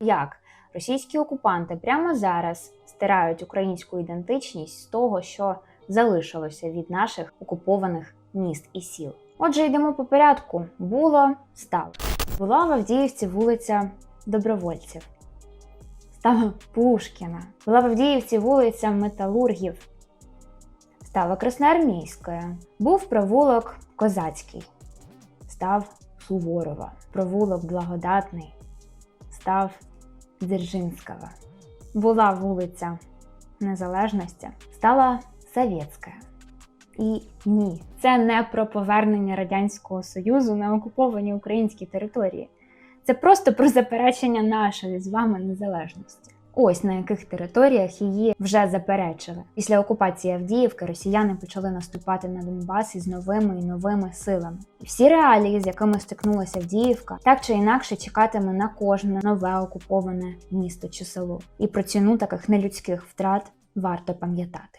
як російські окупанти прямо зараз стирають українську ідентичність з того, що залишилося від наших окупованих міст і сіл. Отже, йдемо по порядку. Було, стало. Була в Авдіївці вулиця Добровольців. Стала Пушкіна. Була в Авдіївці вулиця Металургів. Стала Красноармійська. Був провулок Козацький. Став Суворова. Провулок Благодатний. Став Дзержинського. Була вулиця Незалежності. Стала Совєтська. І ні, це не про повернення Радянського Союзу на окуповані українські території. Це просто про заперечення нашої з вами незалежності. Ось на яких територіях її вже заперечили. Після окупації Авдіївки росіяни почали наступати на Донбас із новими і новими силами. Всі реалії, з якими стикнулася Авдіївка, так чи інакше чекатиме на кожне нове окуповане місто чи село. І про ціну таких нелюдських втрат варто пам'ятати.